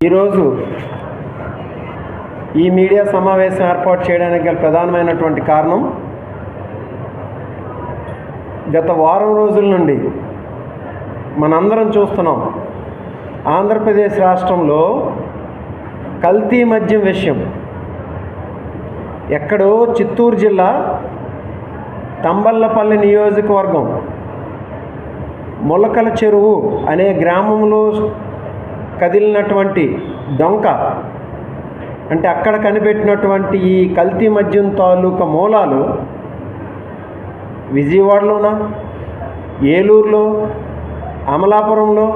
ఈరోజు ఈ మీడియా సమావేశం ఏర్పాటు చేయడానికి గల ప్రధానమైనటువంటి కారణం గత వారం రోజుల నుండి మనందరం చూస్తున్నాం ఆంధ్రప్రదేశ్ రాష్ట్రంలో కల్తీ మద్యం విషయం. ఎక్కడో చిత్తూరు జిల్లా తంబల్లపల్లి నియోజకవర్గం మొలకల చెరువు అనే గ్రామంలో కదిలినటువంటి డొంక అంటే అక్కడ కనిపెట్టినటువంటి ఈ కల్తీ మద్యం తాలూకా మూలాలు విజయవాడలోనా ఏలూరులో అమలాపురంలో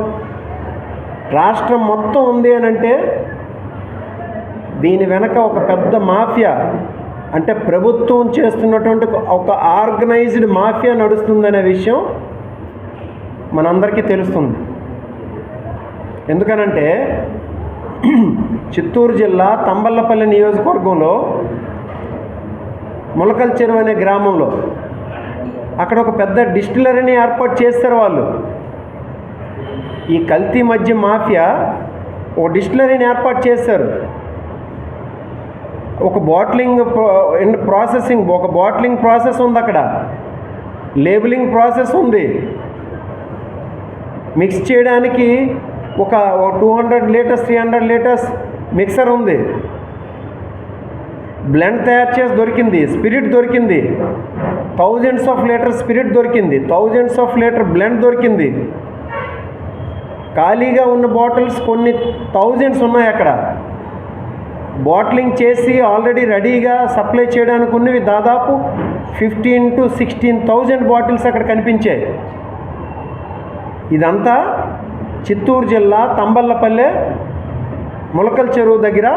రాష్ట్రం మొత్తం ఉంది అని అంటే దీని వెనక ఒక పెద్ద మాఫియా అంటే ప్రభుత్వం చేస్తున్నటువంటి ఒక ఆర్గనైజ్డ్ మాఫియా నడుస్తుందనే విషయం మనందరికీ తెలుస్తుంది. ఎందుకనంటే చిత్తూరు జిల్లా తంబల్లపల్లి నియోజకవర్గంలో ములకల చెరువు అనే గ్రామంలో అక్కడ ఒక పెద్ద డిస్టిలరీని ఏర్పాటు చేస్తారు వాళ్ళు. ఈ కల్తీ మధ్య మాఫియా ఒక డిస్టిలరీని ఏర్పాటు చేస్తారు. ఒక బాటిలింగ్ ప్రాసెసింగ్ ఒక బాటిలింగ్ ప్రాసెస్ ఉంది అక్కడ. లేబులింగ్ ప్రాసెస్ ఉంది. మిక్స్ చేయడానికి ఒక two hundred litres three hundred litres mixer ఉంది. బ్లెండ్ తయారు చేసి దొరికింది స్పిరిట్ దొరికింది. థౌజండ్స్ ఆఫ్ లీటర్ స్పిరిట్ దొరికింది థౌజండ్స్ ఆఫ్ లీటర్ బ్లెండ్ దొరికింది. ఖాళీగా ఉన్న బాటిల్స్ కొన్ని థౌజండ్స్ ఉన్నాయి అక్కడ. బాటిలింగ్ చేసి ఆల్రెడీ రెడీగా సప్లై చేయడానికి ఉన్నవి దాదాపు fifteen to sixteen thousand bottles అక్కడ కనిపించాయి. ఇదంతా చిత్తూరు జిల్లా తంబల్లపల్లె ములకల చెరువు దగ్గర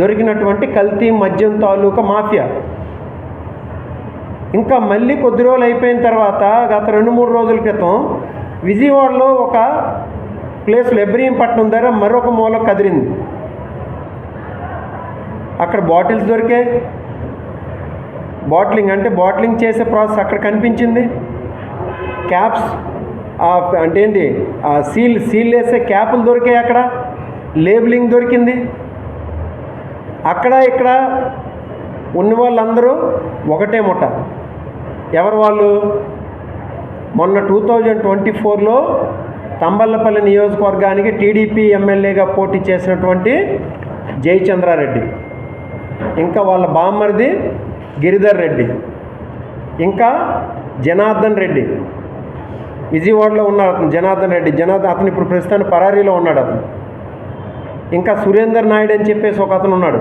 దొరికినటువంటి కల్తీ మద్యం తాలూకా మాఫియా. ఇంకా మళ్ళీ కొద్ది రోజులు అయిపోయిన తర్వాత గత రెండు మూడు రోజుల క్రితం విజయవాడలో ఒక ప్లేస్లో ఎబ్రహీంపట్నం దగ్గర మరొక మూల కదిరింది అక్కడ బాటిల్స్ దొరికాయి. బాటిలింగ్ అంటే బాటిలింగ్ చేసే ప్రాసెస్ అక్కడ కనిపించింది. క్యాప్స్ అంటే ఏంటి ఆ సీల్ సీల్ వేసే క్యాపులు దొరికాయి అక్కడ? లేబులింగ్ దొరికింది. అక్కడ ఇక్కడ ఉన్న వాళ్ళందరూ ఒకటే ముఠ. ఎవరు వాళ్ళు? మొన్న టూ థౌజండ్ ట్వంటీ ఫోర్లో తంబల్లపల్లి నియోజకవర్గానికి టీడీపీ ఎమ్మెల్యేగా పోటీ చేసినటువంటి జయచంద్రారెడ్డి. ఇంకా వాళ్ళ బామ్మరిది గిరిధర్ రెడ్డి. ఇంకా జనార్దన్ రెడ్డి. విజయవాడలో ఉన్నాడు అతను జనార్దన్ రెడ్డి. జనార్దన్ అతను ఇప్పుడు ప్రస్తుతాన్ని పరారీలో ఉన్నాడు అతను. ఇంకా సురేందర్ నాయుడు అని చెప్పేసి ఒక అతను ఉన్నాడు.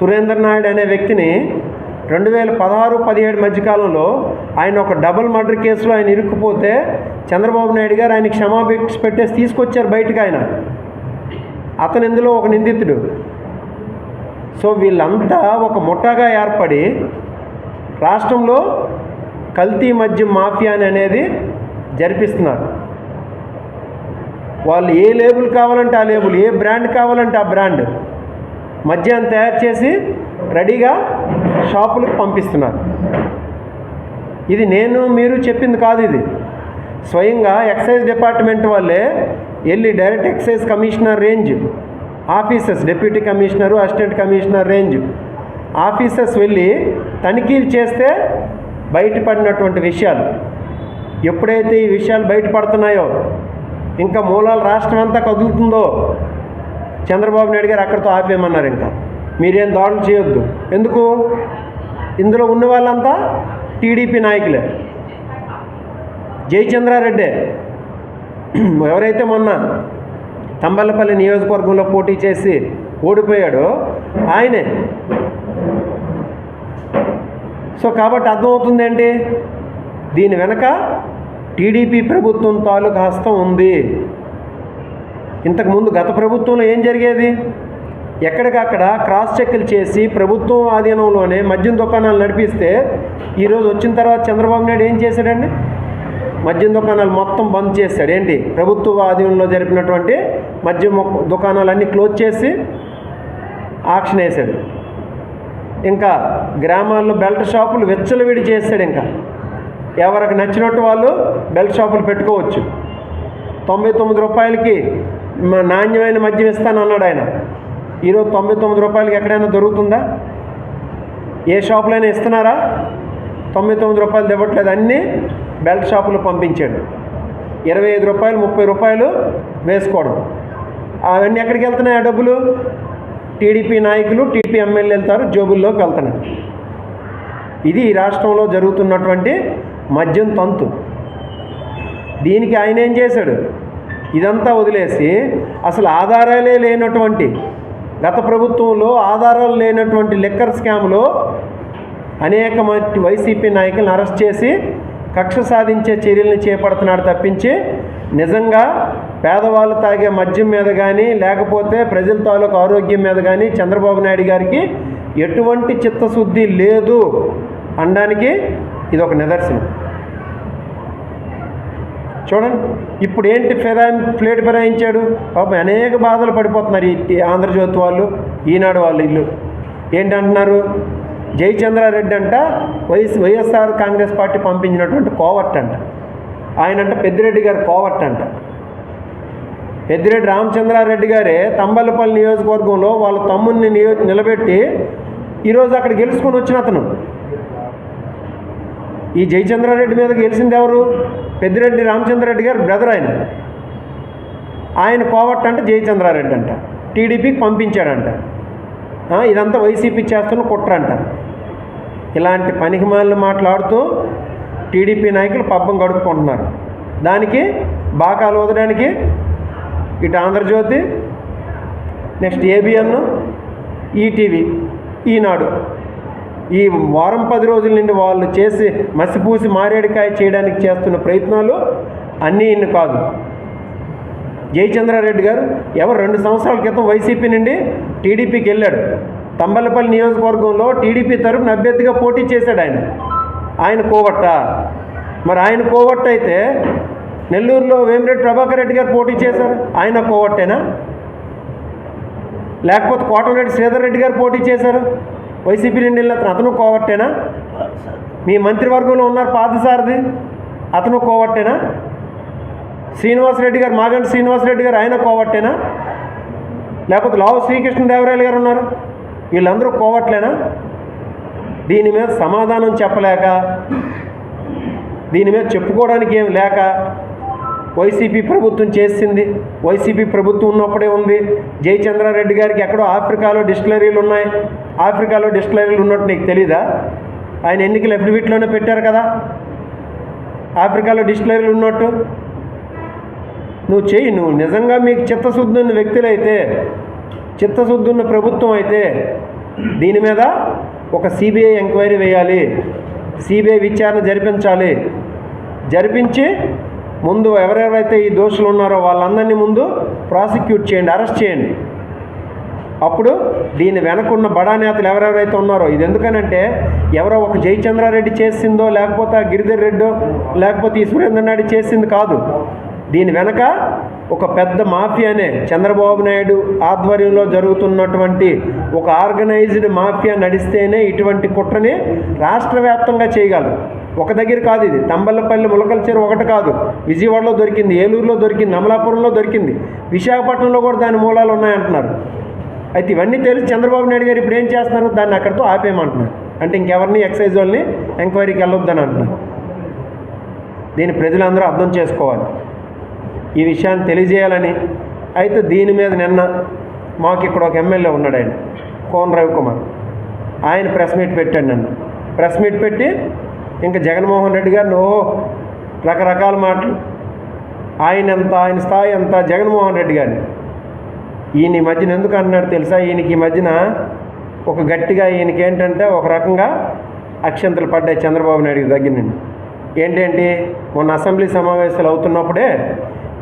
సురేందర్ నాయుడు అనే వ్యక్తిని రెండు వేల పదహారు పదిహేడు మధ్యకాలంలో ఆయన ఒక డబుల్ మర్డర్ కేసులో ఆయన ఇరుక్కుపోతే చంద్రబాబు నాయుడు గారు ఆయన క్షమాభిక్ష పెట్టేసి తీసుకొచ్చారు బయటకు ఆయన. అతను ఇందులో ఒక నిందితుడు. సో వీళ్ళంతా ఒక ముఠాగా ఏర్పడి రాష్ట్రంలో కల్తీ మద్యం మాఫియా అనేది జరిపిస్తున్నారు. వాళ్ళు ఏ లేబుల్ కావాలంటే ఆ లేబుల్ ఏ బ్రాండ్ కావాలంటే ఆ బ్రాండ్ మద్యాన్ని తయారు చేసి రెడీగా షాపులకు పంపిస్తున్నారు. ఇది నేను మీరు చెప్పింది కాదు ఇది. స్వయంగా ఎక్సైజ్ డిపార్ట్మెంట్ వాళ్ళే వెళ్ళి direct excise commissioner range officers deputy commissioner assistant commissioner range officers వెళ్ళి తనిఖీలు చేస్తే బయటపడినటువంటి విషయాలు. ఎప్పుడైతే ఈ విషయాలు బయటపడుతున్నాయో ఇంకా మూలాల రాష్ట్రం అంతా కదులుతుందో చంద్రబాబు నాయుడు గారు అక్కడితో ఆపేయమన్నారు ఇంకా. మీరేం దాడులు చేయొద్దు. ఎందుకు? ఇందులో ఉన్న వాళ్ళంతా టీడీపీ నాయకులే. జయచంద్రారెడ్డే. ఎవరైతే మొన్న తంబల్లపల్లి నియోజకవర్గంలో పోటీ చేసి ఓడిపోయాడో ఆయనే. సో కాబట్టి అర్థమవుతుంది ఏంటి దీని వెనక టీడీపీ ప్రభుత్వం తాలూకు హస్తం ఉంది. ఇంతకుముందు గత ప్రభుత్వంలో ఏం జరిగేది? ఎక్కడికక్కడ క్రాస్ చెక్లు చేసి ప్రభుత్వం ఆధీనంలోనే మద్యం దుకాణాలు నడిపిస్తే ఈరోజు వచ్చిన తర్వాత చంద్రబాబు నాయుడు ఏం చేశాడండి? మద్యం దుకాణాలు మొత్తం బంద్ చేశాడు. ఏంటి? ప్రభుత్వ ఆధీనంలో జరిపినటువంటి మద్యం దుకాణాలన్నీ క్లోజ్ చేసి ఆక్షన్ వేశాడు. ఇంకా గ్రామాల్లో బెల్ట్ షాపులు వెచ్చలవిడి చేస్తాడు ఇంకా. ఎవరికి నచ్చినట్టు వాళ్ళు బెల్ట్ షాపులు పెట్టుకోవచ్చు. తొంభై తొమ్మిది రూపాయలకి నాణ్యమైన మద్యం ఇస్తాను అన్నాడు ఆయన. ఈరోజు తొంభై తొమ్మిది రూపాయలకి ఎక్కడైనా దొరుకుతుందా? ఏ షాపులైనా ఇస్తున్నారా? తొంభై తొమ్మిది రూపాయలు ఇవ్వట్లేదు అన్నీ బెల్ట్ షాపులు పంపించాడు. ఇరవై ఐదు రూపాయలు ముప్పై రూపాయలు వేసుకోవడం. అవన్నీ ఎక్కడికి వెళ్తున్నాయి ఆ డబ్బులు? టీడీపీ నాయకులు టీపీ ఎమ్మెల్యే వెళ్తారు జోబుల్లోకి వెళ్తున్నారు. ఇది ఈ రాష్ట్రంలో జరుగుతున్నటువంటి మద్యం తంతు. దీనికి ఆయన ఏం చేశాడు? ఇదంతా వదిలేసి అసలు ఆధారాలే లేనటువంటి గత ప్రభుత్వంలో ఆధారాలు లేనటువంటి లిక్కర్ స్కామ్లో అనేక మంది వైసీపీ నాయకులను అరెస్ట్ చేసి కక్ష సాధించే చర్యలను చేపడుతున్నాడు తప్పించి నిజంగా పేదవాళ్ళు తాగే మద్యం మీద కానీ లేకపోతే ప్రజల తాలూకు ఆరోగ్యం మీద కానీ చంద్రబాబు నాయుడు గారికి ఎటువంటి చిత్తశుద్ధి లేదు అనడానికి ఇది ఒక నిదర్శనం. చూడండి. ఇప్పుడు ఏంటి ఫిరాయి ప్లేట్ ఫిరాయించాడు? పాపం అనేక బాధలు పడిపోతున్నారు ఈ ఆంధ్రజ్యోతి వాళ్ళు ఈనాడు వాళ్ళు ఇల్లు. ఏంటంటున్నారు? జయచంద్రారెడ్డి అంట వైఎస్ వైఎస్ఆర్ కాంగ్రెస్ పార్టీ పంపించినటువంటి కోవర్ట్ అంట. ఆయన అంట పెద్దిరెడ్డి గారు కోవర్ట్ అంట. పెద్దిరెడ్డి రామచంద్రారెడ్డి గారే తంబలపల్లి నియోజకవర్గంలో వాళ్ళ తమ్ముడిని నియో నిలబెట్టి ఈరోజు అక్కడ గెలుచుకొని వచ్చిన అతను. ఈ జయచంద్రారెడ్డి మీద గెలిచింది ఎవరు? పెద్దిరెడ్డి రామచంద్రరెడ్డి గారు బ్రదర్ ఆయన. ఆయన కోవట్ అంటే జయచంద్రారెడ్డి అంట. టీడీపీకి పంపించాడంట. ఇదంతా వైసీపీ చేస్తున్న కుట్ర అంట ఇలాంటి పనికిమాలను మాట్లాడుతూ టీడీపీ నాయకులు పబ్బం గడుపుకుంటున్నారు. దానికి బాకాలు వదడానికి ఇటు Andhra Jyothi next ABN ETV Eenadu ఈ వారం పది రోజుల నుండి వాళ్ళు చేసి మసిపూసి మారేడుకాయ చేయడానికి చేస్తున్న ప్రయత్నాలు అన్నీ ఇన్ని కాదు. జయచంద్రారెడ్డి గారు ఎవరు రెండు సంవత్సరాల క్రితం వైసీపీ నుండి టీడీపీకి వెళ్ళాడు. తంబలపల్లి నియోజకవర్గంలో టీడీపీ తరఫున అభ్యర్థిగా పోటీ చేశాడు ఆయన. ఆయన కోవట్ట. మరి ఆయన కోవట్ట అయితే నెల్లూరులో వేమిరెడ్డి ప్రభాకర్ రెడ్డి గారు పోటీ చేశారు. ఆయన కోవట్టేనా? లేకపోతే కోటమిరెడ్డి శ్రీధర్ రెడ్డి గారు పోటీ చేశారు. వైసీపీ నుండి వెళ్ళిన అతను అతను కోవట్టేనా మీ మంత్రివర్గంలో ఉన్నారు పాదసారథి అతను కోవట్టేనా శ్రీనివాసరెడ్డి గారు మాగంటి శ్రీనివాసరెడ్డి గారు ఆయన కోవట్టేనా లేకపోతే లావు శ్రీకృష్ణదేవరాయలు గారు ఉన్నారు? వీళ్ళందరూ కోవట్లేనా దీని మీద సమాధానం చెప్పలేక దీని మీద చెప్పుకోవడానికి ఏం లేక వైసీపీ ప్రభుత్వం చేసింది. వైసీపీ ప్రభుత్వం ఉన్నప్పుడే ఉంది. జయచంద్రారెడ్డి గారికి ఎక్కడో ఆఫ్రికాలో డిస్టిలరీలు ఉన్నాయి. ఆఫ్రికాలో డిస్టిలరీలు ఉన్నట్టు నీకు తెలీదా? ఆయన ఎన్నికలు ఎఫిడవిట్లోనే పెట్టారు కదా. ఆఫ్రికాలో డిస్టిలరీలు ఉన్నట్టు. నువ్వు చెయ్యి నువ్వు నిజంగా మీకు చిత్తశుద్ధి ఉన్న వ్యక్తులైతే చిత్తశుద్ధి ఉన్న ప్రభుత్వం అయితే దీని మీద ఒక సిబిఐ ఎంక్వైరీ వేయాలి. సిబిఐ విచారణ జరిపించాలి. జరిపించి ముందు ఎవరెవరైతే ఈ దోషులు ఉన్నారో వాళ్ళందరినీ ముందు ప్రాసిక్యూట్ చేయండి అరెస్ట్ చేయండి. అప్పుడు దీని వెనకున్న బడా నేతలు ఎవరెవరైతే ఉన్నారో ఇది ఎందుకనంటే ఎవరో ఒక జయచంద్రారెడ్డి చేసిందో లేకపోతే ఆ గిరిధర్ రెడ్డో లేకపోతే ఈ సురేంద్ర నాయుడు చేసింది కాదు. దీని వెనక ఒక పెద్ద మాఫియానే చంద్రబాబు నాయుడు ఆధ్వర్యంలో జరుగుతున్నటువంటి ఒక ఆర్గనైజ్డ్ మాఫియా నడిస్తేనే ఇటువంటి కుట్రని రాష్ట్ర వ్యాప్తంగా చేయగలరు. ఒక దగ్గర కాదు ఇది. తంబల్లపల్లి ములకల చెరువు ఒకటి కాదు. విజయవాడలో దొరికింది ఏలూరులో దొరికింది అమలాపురంలో దొరికింది. విశాఖపట్నంలో కూడా దాని మూలాలు ఉన్నాయంటున్నారు. అయితే ఇవన్నీ తెలిసి చంద్రబాబు నాయుడు గారు ఇప్పుడు ఏం చేస్తున్నారు? దాన్ని అక్కడితో ఆపేయమంటున్నారు. అంటే ఇంకెవరిని ఎక్సైజ్ వాళ్ళని ఎంక్వైరీకి వెళ్ళొద్దని అంటున్నారు. దీన్ని ప్రజలందరూ అర్థం చేసుకోవాలి. ఈ విషయాన్ని తెలియజేయాలని అయితే దీని మీద నిన్న మాకు ఇక్కడ ఒక ఎమ్మెల్యే ఉన్నాడు ఆయన కోన్ రవికుమార్. ఆయన ప్రెస్ మీట్ పెట్టాడు నన్ను. ప్రెస్ మీట్ పెట్టి ఇంకా జగన్మోహన్ రెడ్డి గారిని ఓ రకరకాల మాటలు. ఆయన ఎంత ఆయన స్థాయి ఎంత జగన్మోహన్ రెడ్డి గారిని. ఈయన ఈ మధ్యన ఎందుకు అన్నాడు తెలుసా? ఈయనకి ఈ మధ్యన ఒక గట్టిగా ఈయనకి ఏంటంటే ఒక రకంగా అక్షంతలు పడ్డాయి చంద్రబాబు నాయుడు దగ్గర నుండి. ఏంటంటే? మొన్న అసెంబ్లీ సమావేశాలు అవుతున్నప్పుడే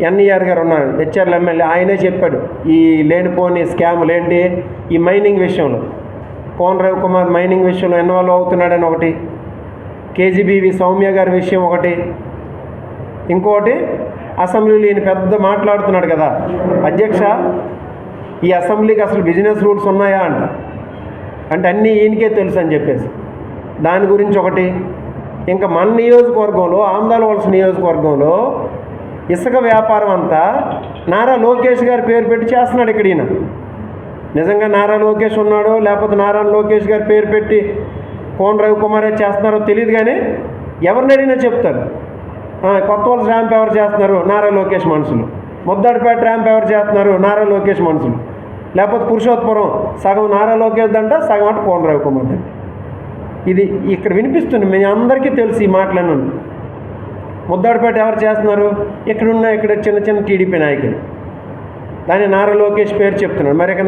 ఎన్ఈఆర్ గారు ఉన్నారు హెచ్ఆర్ల ఎమ్మెల్యే ఆయనే చెప్పాడు ఈ లేనిపోని స్కాములు ఏంటి? ఈ మైనింగ్ విషయంలో. పవన్ రవికుమార్ మైనింగ్ విషయంలో ఇన్వాల్వ్ అవుతున్నాడని ఒకటి. కేజీబీవి సౌమ్య గారి విషయం ఒకటి. ఇంకోటి అసెంబ్లీలో ఈయన పెద్ద మాట్లాడుతున్నాడు కదా. అధ్యక్ష ఈ అసెంబ్లీకి అసలు బిజినెస్ రూల్స్ ఉన్నాయా అంట. అంటే అన్నీ ఈయనకే తెలుసు అని చెప్పేసి. దాని గురించి ఒకటి. ఇంకా మన నియోజకవర్గంలో ఆంధ్రాల వలస నియోజకవర్గంలో ఇసుక వ్యాపారం అంతా నారా లోకేష్ గారి పేరు పెట్టి చేస్తున్నాడు ఇక్కడ ఈయన. నిజంగా నారా లోకేష్ ఉన్నాడో లేకపోతే నారాయణ లోకేష్ గారి పేరు పెట్టి కోన రవికుమారే చేస్తున్నారో తెలియదు కానీ ఎవరిని అడిగినా చెప్తారు. కొత్త వలస ర్యాంప్ ఎవరు చేస్తున్నారు? నారా లోకేష్ మనుషులు. ముద్దాడిపేట ర్యాంప్ ఎవరు చేస్తున్నారు? నారా లోకేష్ మనుషులు. లేకపోతే పురుషోత్పురం సగం నారా లోకేష్ దంట సగం అంటే కోన రవికుమార్ దంట. ఇది ఇక్కడ వినిపిస్తుంది. మీ అందరికీ తెలుసు ఈ మాటలను ముద్దాడిపేట ఎవరు చేస్తున్నారు? ఇక్కడున్న ఇక్కడ చిన్న చిన్న టీడీపీ నాయకులు. దాన్ని నారా లోకేష్ పేరు చెప్తున్నాడు మరి ఇక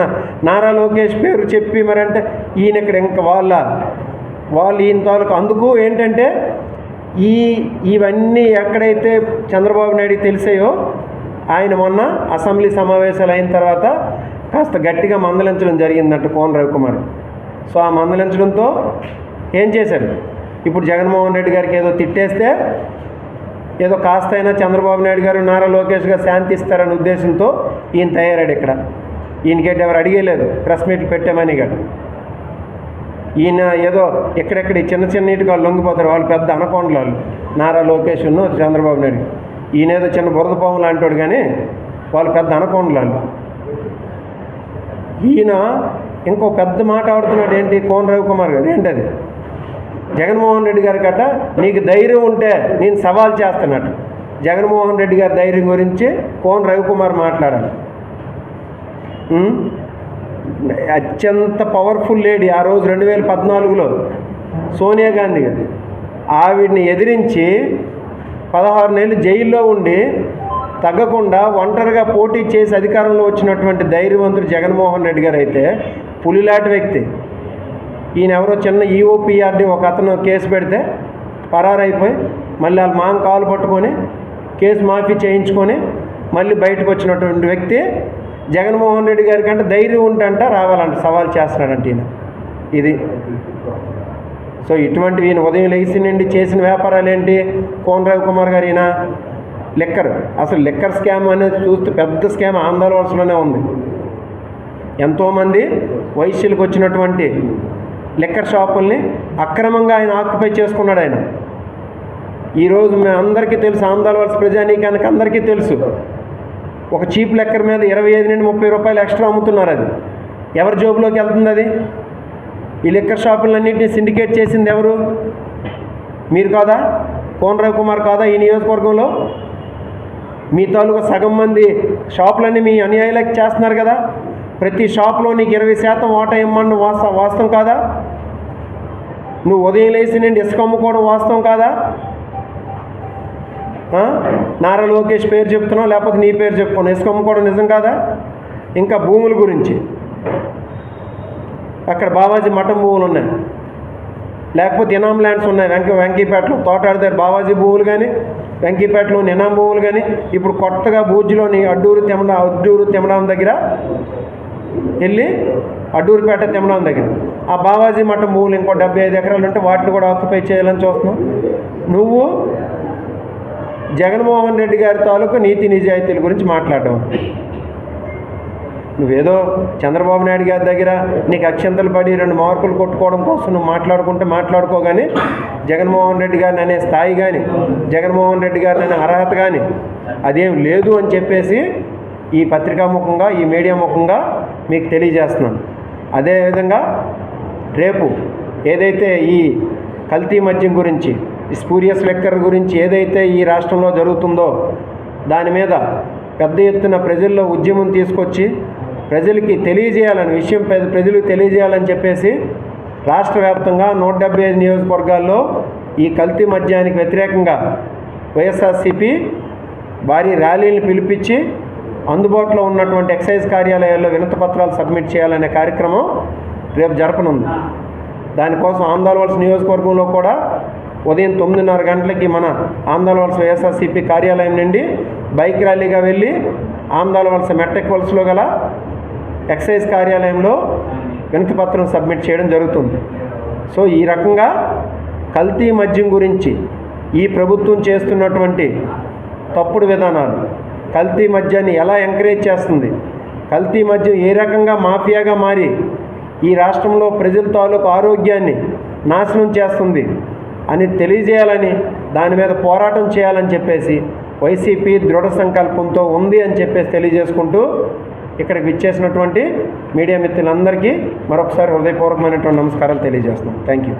నారా లోకేష్ పేరు చెప్పి మరి అంటే ఈయన ఇక్కడ ఇంకా వాళ్ళ వాళ్ళు ఈయన తాలూకు అందుకు ఏంటంటే ఈ ఇవన్నీ ఎక్కడైతే చంద్రబాబు నాయుడికి తెలిసాయో ఆయన మొన్న అసెంబ్లీ సమావేశాలు అయిన తర్వాత కాస్త గట్టిగా మందలించడం జరిగిందంట కోన రవికుమార్. సో ఆ మందలించడంతో ఏం చేశాడు? ఇప్పుడు జగన్మోహన్ రెడ్డి గారికి ఏదో తిట్టేస్తే ఏదో కాస్త అయినా చంద్రబాబు నాయుడు గారు నారా లోకేష్ గారు శాంతి ఇస్తారనే ఉద్దేశంతో ఈయన తయారాడు ఇక్కడ. ఈయనకేటి ఎవరు అడిగేలేదు. ప్రెస్ మీట్లు పెట్టామని గట్ట ఈయన ఏదో ఎక్కడెక్కడ చిన్న చిన్న నీటికి వాళ్ళు లొంగిపోతారు వాళ్ళు పెద్ద అనకొండలు వాళ్ళు. నారా లోకేష్ చంద్రబాబు నాయుడు. ఈయన ఏదో చిన్న బురద పాము లాంటివాడు కానీ వాళ్ళు పెద్ద అనకొండలు వాళ్ళు. ఈయన ఇంకో పెద్ద మాట ఆడుతున్నాడు ఏంటి? కోన రవికుమార్ గారు. అది? జగన్మోహన్ రెడ్డి గారి కట్ట నీకు ధైర్యం ఉంటే నేను సవాల్ చేస్తున్నట్టు. జగన్మోహన్ రెడ్డి గారి ధైర్యం గురించి కోన రవికుమార్ మాట్లాడాలి. అత్యంత పవర్ఫుల్ లేడీ ఆ రోజు రెండు వేల పద్నాలుగులో సోనియా గాంధీ గారు. ఆవిడ్ని ఎదిరించి పదహారు నెలలు జైల్లో ఉండి తగ్గకుండా ఒంటరిగా పోటీ చేసి అధికారంలో వచ్చినటువంటి ధైర్యవంతుడు జగన్మోహన్ రెడ్డి గారు అయితే పులిలాంటి వ్యక్తి. ఈయన ఎవరో చిన్న E ఈఓపిఆర్డి ఒక అతను కేసు పెడితే పరారైపోయి మళ్ళీ వాళ్ళ మామ కాలు పట్టుకొని కేసు మాఫీ చేయించుకొని మళ్ళీ బయటకు వచ్చినటువంటి వ్యక్తి జగన్మోహన్ రెడ్డి గారి కంటే ధైర్యం ఉంటంట రావాలంట సవాల్ చేస్తున్నాడంట ఈయన. ఇది. సో ఇటువంటివి ఈయన ఉదయం లేచి నుండి చేసిన వ్యాపారాలు ఏంటి? కోన రవికుమార్ గారు ఈయన లిక్కర్. అసలు లిక్కర్ స్కామ్ అనేది చూస్తే పెద్ద స్కామ్ ఆంధ్ర వలసలోనే ఉంది. ఎంతోమంది వైశ్యులకు వచ్చినటువంటి లిక్కర్ షాపుల్ని అక్రమంగా ఆయన ఆక్యుపై చేసుకున్నాడు ఆయన. ఈరోజు మేము అందరికీ తెలుసు ఆంధ్ర వలస ప్రజానీకానికి అందరికీ తెలుసు. ఒక చీప్ లెక్కర్ మీద ఇరవై ఐదు నుండి ముప్పై రూపాయలు ఎక్స్ట్రా అమ్ముతున్నారు అది. ఎవరి జోబులోకి వెళ్తుంది అది? ఈ లిక్కర్ షాపులన్నింటినీ సిండికేట్ చేసింది ఎవరు? మీరు కాదా? కోన రవికుమార్ కాదా ఈ నియోజకవర్గంలో? మీ తాలూకా సగం మంది షాపులన్నీ మీ అనుయాయులకు చేస్తున్నారు కదా? ప్రతి షాప్లో నీకు ఇరవై శాతం ఓట ఇమ్మన్న వాస్త వాస్తవం కాదా? నువ్వు ఉదయం లేచి నుండి ఇసుక అమ్ముకోవడం వాస్తవం కాదా? నారా లోకేష్ పేరు చెప్తున్నావు లేకపోతే నీ పేరు చెప్పుకోను ఇసుక అమ్ముకోవడం నిజం కాదా? ఇంకా భూముల గురించి. అక్కడ బావాజీ మఠం భూములు ఉన్నాయి. లేకపోతే ఇనాం ల్యాండ్స్ ఉన్నాయి వెంక వెంకీపేటలో తోటాడి దగ్గర బావాజీ భూములు కానీ వెంకీపేటలో ఇనాం భూములు కానీ. ఇప్పుడు కొత్తగా భూజ్లోని అడ్డూరు తెమడా అడ్డూరు తెమడాం దగ్గర వెళ్ళి అడ్డూరుపేట తెమడాం దగ్గర. ఆ బావాజీ మఠం భూములు ఇంకో డెబ్బై ఐదు ఎకరాలు ఉంటే వాటిని కూడా ఆక్యుపై చేయాలని చూస్తున్నావు నువ్వు జగన్మోహన్ రెడ్డి గారి తాలూకు నీతి నిజాయితీల గురించి మాట్లాడడం. నువ్వేదో చంద్రబాబు నాయుడు గారి దగ్గర నీకు అక్షంతలు పడి రెండు మార్కులు కొట్టుకోవడం కోసం నువ్వు మాట్లాడుకుంటే మాట్లాడుకో కానీ జగన్మోహన్ రెడ్డి గారిని అనే స్థాయి కానీ జగన్మోహన్ రెడ్డి గారిని అనే అర్హత కానీ అదేం లేదు అని చెప్పేసి ఈ పత్రికా ముఖంగా ఈ మీడియా ముఖంగా మీకు తెలియజేస్తున్నాను. అదేవిధంగా రేపు ఏదైతే ఈ కల్తీ మద్యం గురించి స్పూరియస్ లెక్కర్ గురించి ఏదైతే ఈ రాష్ట్రంలో జరుగుతుందో దాని మీద పెద్ద ఎత్తున ప్రజల్లో ఉద్యమం తీసుకొచ్చి ప్రజలకి తెలియజేయాలని విషయం ప్రజలకు తెలియజేయాలని చెప్పేసి రాష్ట్ర వ్యాప్తంగా నూట డెబ్బై ఐదు నియోజకవర్గాల్లో ఈ కల్తీ మద్యానికి వ్యతిరేకంగా వైఎస్ఆర్సీపీ భారీ ర్యాలీని పిలిపించి అందుబాటులో ఉన్నటువంటి ఎక్సైజ్ కార్యాలయాల్లో వినతి పత్రాలు సబ్మిట్ చేయాలనే కార్యక్రమం రేపు జరపనుంది. దానికోసం ఆంధ్రవలస నియోజకవర్గంలో కూడా ఉదయం తొమ్మిదిన్నర గంటలకి మన ఆంధ్రవలస వైఎస్ఆర్సీపీ కార్యాలయం నుండి బైక్ ర్యాలీగా వెళ్ళి ఆంధ్రవలస మెట్టెక్ వలసలో గల ఎక్సైజ్ కార్యాలయంలో వినతి పత్రం సబ్మిట్ చేయడం జరుగుతుంది. సో ఈ రకంగా కల్తీ మద్యం గురించి ఈ ప్రభుత్వం చేస్తున్నటువంటి తప్పుడు విధానాలు కల్తీ మద్యాన్ని ఎలా ఎంకరేజ్ చేస్తుంది కల్తీ మద్యం ఏ రకంగా మాఫియాగా మారి ఈ రాష్ట్రంలో ప్రజల తాలూకు ఆరోగ్యాన్ని నాశనం చేస్తుంది అని తెలియజేయాలని దాని మీద పోరాటం చేయాలని చెప్పేసి వైసీపీ దృఢ సంకల్పంతో ఉంది అని చెప్పేసి తెలియజేసుకుంటూ ఇక్కడికి విచ్చేసినటువంటి మీడియా మిత్రులందరికీ మరొకసారి హృదయపూర్వకమైనటువంటి నమస్కారాలు తెలియజేస్తున్నాం. Thank you.